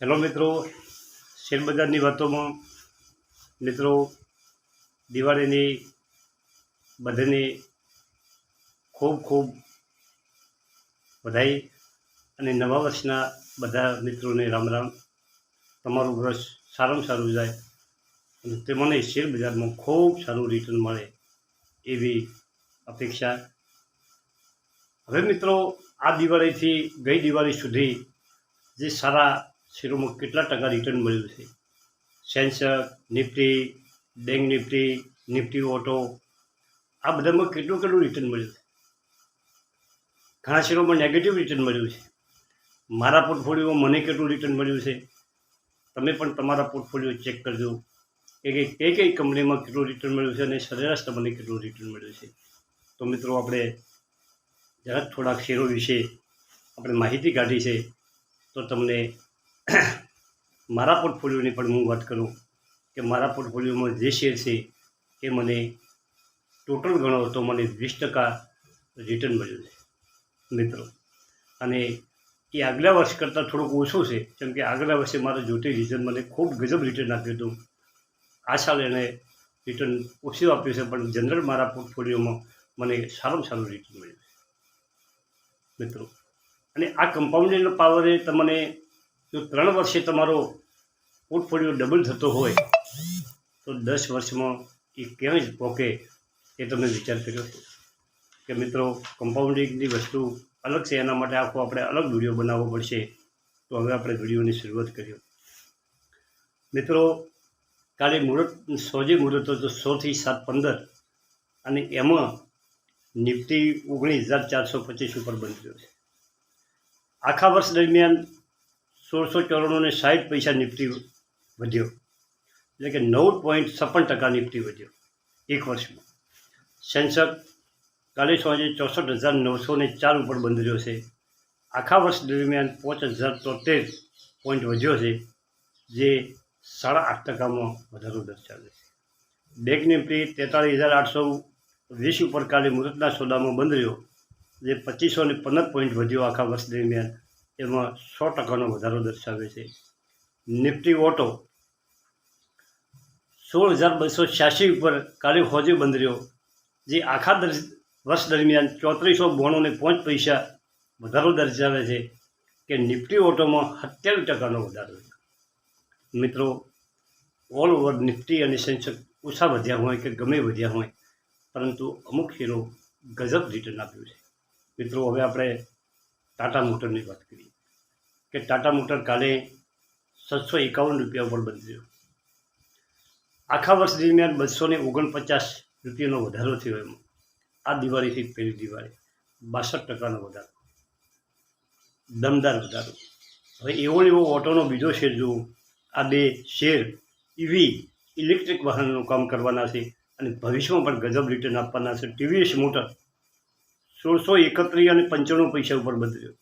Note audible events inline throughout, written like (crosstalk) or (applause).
Hello મિત્રો, શેરબજારની વાતોમાં મિત્રો દિવાળીની બધાને ખૂબ ખૂબ વધાઈ અને નવા વર્ષના બધા મિત્રોને રામ રામ. તમારું વર્ષ સારામાં સારું જાય અને તે મને શેર બજારમાં ખૂબ સારું રિટર્ન મળે એવી અપેક્ષા. હવે મિત્રો, આ દિવાળીથી ગઈ દિવાળી સુધી જે સારા શેરોમાં કેટલા ટકા રિટર્ન મળ્યું છે? Sensex, Nifty, bank Nifty Nifty auto, આ બધામાં કેટલું કેટલું રિટર્ન મળ્યું છે? ઘણા શેરોમાં નેગેટિવ રિટર્ન મળ્યું છે. મારા પોર્ટફોલિયોમાં મને કેટલું રિટર્ન મળ્યું છે? તમે પણ તમારા પોર્ટફોલિયો ચેક કરજો. કે કઈ કઈ કંપનીમાં કેટલું રિટર્ન મળ્યું છે અને સરેરાશ તમને કેટલું રિટર્ન મળ્યું છે? તો મિત્રો, આપણે જરાક થોડાક શેરો વિશે આપણે માહિતી કાઢી છે. તો તમને (coughs) મારા પોર્ટફોલિયોની પણ હું વાત કરું કે મારા પોર્ટફોલિયોમાં જે શેર છે એ મને ટોટલ ગણો તો મને વીસ ટકા રિટર્ન મળ્યું છે, મિત્રો. અને એ આગલા વર્ષ કરતાં થોડુંક ઓછું છે, કેમ કે આગલા વર્ષે મારા જોતે રિટર્ન મને ખૂબ ગજબ રિટર્ન આપ્યું હતું. આ સાલ એણે રિટર્ન ઓછું આપ્યું છે, પણ જનરલ મારા પોર્ટફોલિયોમાં મને સારામાં સારું રિટર્ન મળ્યું છે, મિત્રો. અને આ કમ્પાઉન્ડિંગ પાવરે તમને જો ત્રણ વર્ષે તમારો પોર્ટફોલિયો ડબલ થતો હોય, તો દસ વર્ષમાં એ ક્યાં જ પોકે એ તમે વિચાર કર્યો હતો કે મિત્રો કમ્પાઉન્ડિંગની વસ્તુ અલગ છે, એના માટે આખો આપણે અલગ વીડિયો બનાવવો પડશે. તો હવે આપણે વિડીયોની શરૂઆત કર્યો મિત્રો, કાલે મુહૂર્ત, સોજી મુહૂર્ત હતો સોથી સાત પંદર, અને એમાં નિફ્ટી ઓગણીસ હજાર ચારસો પચીસ ઉપર બંધ રહ્યો છે. આખા વર્ષ દરમિયાન સોળસો ચોરાણું સાઠ પૈસા નિફ્ટી વધ્યો. એટલે કે નવ પોઈન્ટ છપ્પન ટકા નિફ્ટી વધ્યો એક વર્ષમાં. સેન્સર કાલે સાંજે ચોસઠ હજાર નવસો ને ચાર ઉપર બંધ રહ્યો છે. આખા વર્ષ દરમિયાન પાંચ હજાર તોતેર પોઈન્ટ વધ્યો છે, જે સાડા આઠ ટકામાં વધારો દર્શાવે છે. બેંક નિફ્ટી તેતાળીસ હજાર આઠસો વીસ ઉપર કાલે મુહૂર્તના સોદામાં બંધ રહ્યો, જે પચીસો ને પંદર પોઈન્ટ વધ્યો આખા વર્ષ દરમિયાન. એમાં સો ટકાનો વધારો દર્શાવે છે. નિફ્ટી ઓટો સોળ હજાર બસો છ્યાસી ઉપર કાલે હોજે બંધ રહ્યો, જે આખા વર્ષ દરમિયાન ચોત્રીસો બોણોને પાંચ પૈસા વધારો દર્શાવે છે કે નિફ્ટી ઓટોમાં સત્યાવીસ ટકાનો વધારો મિત્રો, ઓલ ઓવર નિફ્ટી અને સેન્સેક્સ ઓછા વધ્યા હોય કે ગમે વધ્યા હોય, પરંતુ અમુક શેરો ગજબ રિટર્ન આપ્યું છે. મિત્રો, હવે આપણે ટાટા મોટરની વાત કરીએ. કે ટાટા મોટર કાલે સાતસો એકાવન રૂપિયા ઉપર બદલ્યો આખા વર્ષ દરમિયાન બસો ને ઓગણપચાસ રૂપિયાનો વધારો થયો એમાં. આ દિવાળીથી પહેલી દિવાળી. બાસઠ ટકાનો વધારો. દમદાર વધારો. હવે એવો એવો ઓટોનો બીજો શેર જુઓ આ બે શેર ઇવી ઇલેક્ટ્રિક વાહનનું કામ કરવાના છે અને ભવિષ્યમાં પણ ગજબ રિટર્ન આપવાના છે. ટીવીએસ મોટર સોળસો એકત્રીસ અને પંચાણું પૈસા ઉપર બદલ્યો.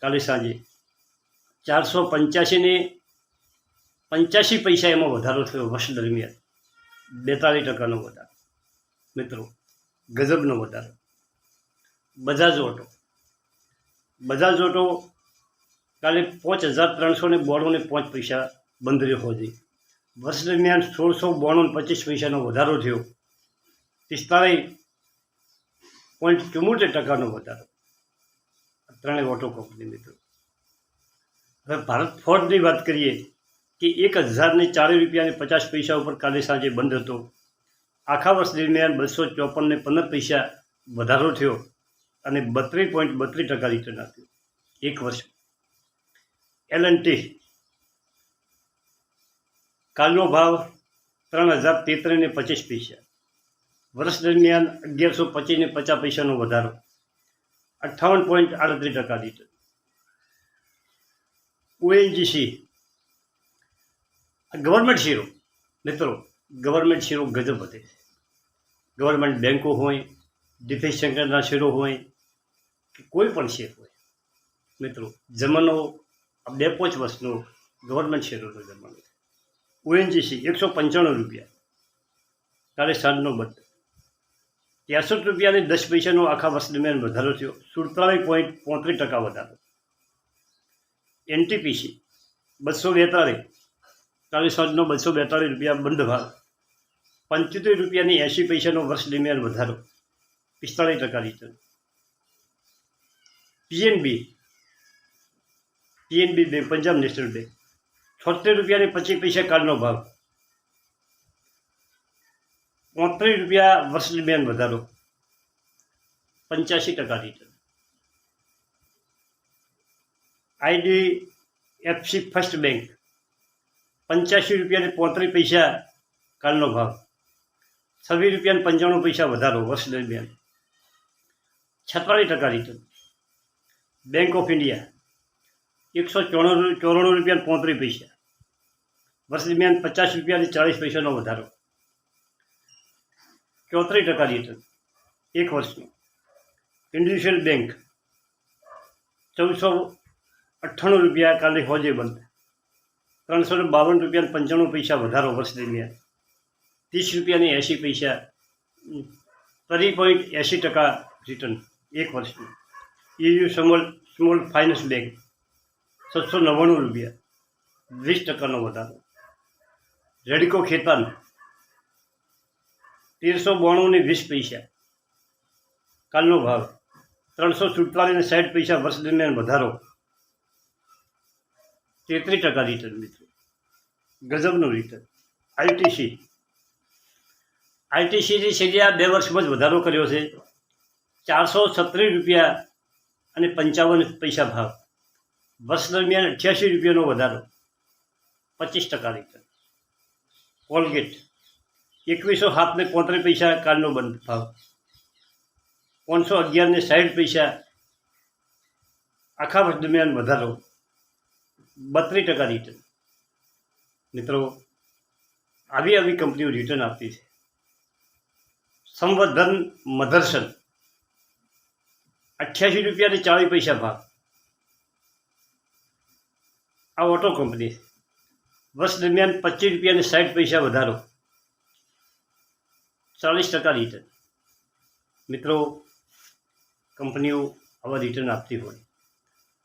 કાલે સાંજે. ચારસો પંચ્યાસી ને પંચ્યાસી પૈસા એમાં વધારો થયો વર્ષ દરમિયાન. બેતાલીસ ટકાનો વધારો. મિત્રો, ગજબનો વધારો. બજાજ ઓટો. બજાજ ઓટો કાલે પાંચ હજાર ત્રણસો ને બોણું ને પાંચ પૈસા બંધ રહ્યો હોજી વર્ષ દરમિયાન સોળસો બોણું પચીસ પૈસાનો વધારો થયો. પિસ્તાળીસ પોઈન્ટ ચુમ્મોતેર ટકાનો વધારો. ત્રણેય ઓટો કંપની મિત્રો. હવે ભારત ફોર્ડની વાત કરીએ કે એક હજારને ચાલીસ રૂપિયાને પચાસ પૈસા ઉપર કાલે સાંજે બંધ હતો, આખા વર્ષ દરમિયાન બસો ચોપનને પંદર પૈસા વધારો થયો અને બત્રીસ પોઈન્ટ બત્રીસ ટકા રિટર્ન આપ્યું એક વર્ષ એલ એન ટી કાલનો ભાવ ત્રણ હજાર તેત્રીસ ને પચીસ પૈસા. વર્ષ દરમિયાન અગિયારસો પચીસને પચાસ પૈસાનો વધારો. અઠ્ઠાવન પોઈન્ટ આડત્રીસ ટકા દીધો ઓએનજીસી ગવર્મેન્ટ શેરો, મિત્રો, ગવર્મેન્ટ શેરો ગજબ વધે છે. ગવર્મેન્ટ બેન્કો હોય, ડિફેન્સ સેક્ટરના શેરો હોય, કે કોઈ પણ શેર હોય, મિત્રો, જમાનો, બે પાંચ વર્ષનો ગવર્મેન્ટ શેરોનો જમાનો ઓએનજીસી, એકસો પંચાણું રૂપિયા. કાલે સાંજનો બંધ ત્રેસઠ રૂપિયાની દસ પૈસાનો આખા વર્ષ દરમિયાન વધારો થયો. સુડતાલીસ પોઈન્ટ પોત્રીસ ટકા વધારો. એનટીપીસી બસો બેતાળીસ. ચાલીસ વર્ષનો બસો બેતાળીસ રૂપિયા બંધ ભાવ. પંચોતેર રૂપિયાની એંશી પૈસાનો વર્ષ દરમિયાન વધારો. પિસ્તાળીસ ટકા return PNB PNB bank Punjab National Bank છોતેર રૂપિયાની પચીસ પૈસા કાર્ડનો ભાવ. પાંત્રીસ રૂપિયા વર્ષ દરમિયાન વધારો. પંચ્યાસી ટકા return ID FC First Bank પંચ્યાસી રૂપિયાને પોત્રીસ પૈસા કાલનો ભાવ. છવ્વીસ રૂપિયાને પંચાણું પૈસા વધારો વર્ષ દરમિયાન. છત્તાલીસ ટકા રિટર્ન બેંક ઓફ ઇન્ડિયા એકસો ચોરાણું ચોરાણું રૂપિયા પોત્રીસ પૈસા. વર્ષ દરમિયાન પચાસ રૂપિયાથી ચાળીસ પૈસાનો વધારો. ચોત્રીસ ટકા રિટર્ન એક વર્ષનું. ઇન્ડિવિજ્યુઅલ બેંક ચૌદસો અઠ્ઠાણું રૂપિયા કાલે હોજે બંધ. ત્રણસો ને બાવન રૂપિયા પંચાણું પૈસા વધારો વર્ષ દરમિયાન. ત્રીસ રૂપિયાની એંશી પૈસા ત્રણ પોઈન્ટ એંશી ટકા રિટર્ન એક વર્ષનું. AU Small Small Finance Bank છસો નવ્વાણું રૂપિયા, વીસ ટકાનો વધારો. રેડિકો ખેતાન તેરસો બોણુંની વીસ પૈસા. કાલનો ભાવ. ત્રણસો સુડતાલીસને સાઠ પૈસા વર્ષ દરમિયાન વધારો. તેત્રીસ ટકા રિટર્ન મિત્રો. ગજબનું રિટર્ન આઈટીસી આઈટીસીની આ બે વર્ષમાં જ વધારો કર્યો છે. ચારસો છત્રીસ રૂપિયા અને પંચાવન પૈસા ભાવ. વર્ષ દરમિયાન અઠ્યાસી રૂપિયાનો વધારો. પચીસ ટકા રિટર્ન કોલગેટ એકવીસો સાતને પોત્રીસ પૈસા કાલનો બંધ ભાવ. પાંચસો અગિયારને સાઠ પૈસા આખા વર્ષ દરમિયાન વધારો. બત્રીસ ટકા રિટર્ન મિત્રો, આવી આવી કંપનીઓ રિટર્ન આપતી છે. સંવર્ધન મધરસન અઠ્યાસી રૂપિયાને ચાળીસ પૈસા ભાવ. આ ઓટો કંપની. વર્ષ દરમિયાન પચીસ રૂપિયાને સાઠ પૈસા વધારો. ચાલીસ ટકા રિટર્ન મિત્રો કંપનીઓ આવા રિટર્ન આપતી હોય.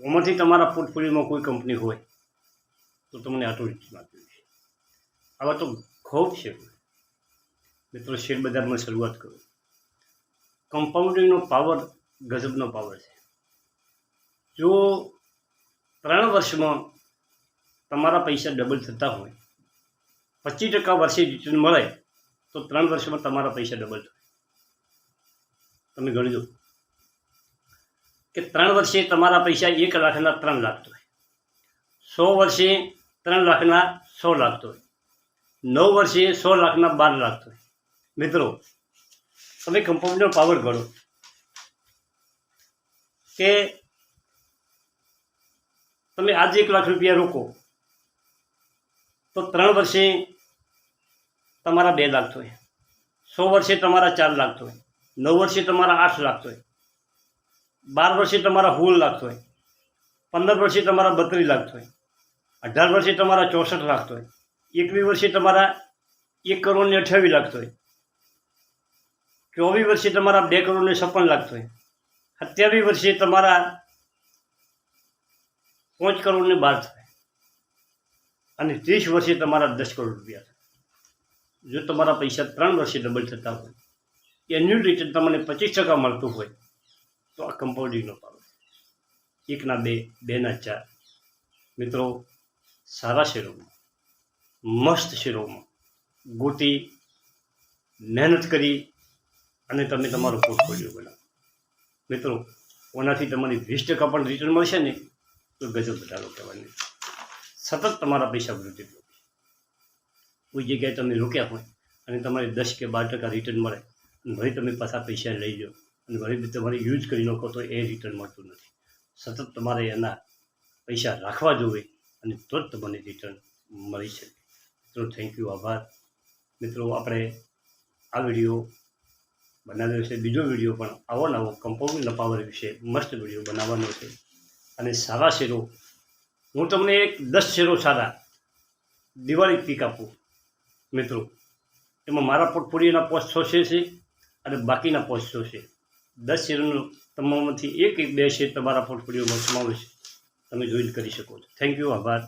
એમાંથી તમારા પોર્ટફોલિયોમાં કોઈ કંપની હોય, તો તમને આટલું રિટર્ન આપ્યું છે આવા તો ખૂબ છે. મિત્રો શેર બજારમાં શરૂઆત કરો. કમ્પાઉન્ડિંગનો પાવર ગજબનો પાવર છે. જો ત્રણ વર્ષમાં તમારા પૈસા ડબલ થતા હોય, પચીસ ટકા વર્ષે રિટર્ન મળે તો ત્રણ વર્ષમાં તમારા પૈસા ડબલ થાય તમે ગણજો કે ત્રણ વર્ષે તમારા પૈસા એક લાખના ત્રણ લાખ થાય સો વર્ષે ત્રણ લાખના સો લાખ થાય નવ વર્ષે સો લાખના બાર લાખ થાય મિત્રો, તમે કમ્પાઉન્ડનો પાવર ગણો. કે તમે આજે એક લાખ રૂપિયા રોકો, તો ત્રણ વર્ષે તમારા બે લાખ થાય સો વર્ષે તમારા ચાર લાખ થાય નવ વર્ષે તમારા આઠ લાખ થાય બાર વર્ષે તમારા સોળ લાખ થાય પંદર વર્ષે તમારા બત્રીસ લાખ થાય અઢાર વર્ષે તમારા ચોસઠ લાખ થાય એકવીસ વર્ષે તમારા એક કરોડ ને અઠ્યાવીસ લાખ થાય ચોવીસ વર્ષે તમારા બે કરોડ ને છપ્પન લાખ થાય સત્યાવીસ વર્ષે તમારા પાંચ કરોડ ને બાર થાય અને ત્રીસ વર્ષે તમારા દસ કરોડ રૂપિયા થાય જો તમારા પૈસા ત્રણ વર્ષે ડબલ થતા હોય એન્યુઅલ રિટર્ન તમને પચીસ ટકા મળતું હોય, તો આ કમ્પાઉન્ડિંગનો પાવર એકના બે, બેના ચાર. મિત્રો, સારા શેરોમાં, મસ્ત શેરોમાં ગોતી મહેનત કરી અને તમે તમારો પોર્ટફોલિયો બનાવો. મિત્રો, ઓનાથી તમારી વીસ ટકા પણ રિટર્ન મળશે ને તો ગજબ વધારો કહેવાની. સતત તમારા પૈસા વૃદ્ધિ. કોઈ જગ્યાએ તમે રોક્યા હોય અને તમારે દસ કે બાર ટકા રિટર્ન મળે, અને વળી તમે પાછા પૈસા લઈ લો, અને વળી તમારે યુઝ કરી નાખો તો એ રિટર્ન મળતું નથી. સતત તમારે એના પૈસા રાખવા જોઈએ અને તો જ તમને રિટર્ન મળી શકે. મિત્રો થેન્ક યુ આભાર. મિત્રો, આપણે આ વીડિયો બનાવ્યો છે. બીજો વીડિયો પણ આવો નવો કમ્પાઉન્ડ નફાવર વિશે મસ્ત વીડિયો બનાવવાનો છે. અને સારા શેરો. હું તમને એક દસ શેરો સારા દિવાળી પીક આપું. મિત્રો. એમાં મારા પોર્ટફોલિયોના પોસ્ટ સો શેર છે અને બાકીના પોસ્ટ છે દસ શેરનો તમામમાંથી એક એક બે શેર તમારા પોર્ટફોલિયોમાં સમાવેશ તમે જોઈન કરી શકો છો. થેન્ક યુ આભાર.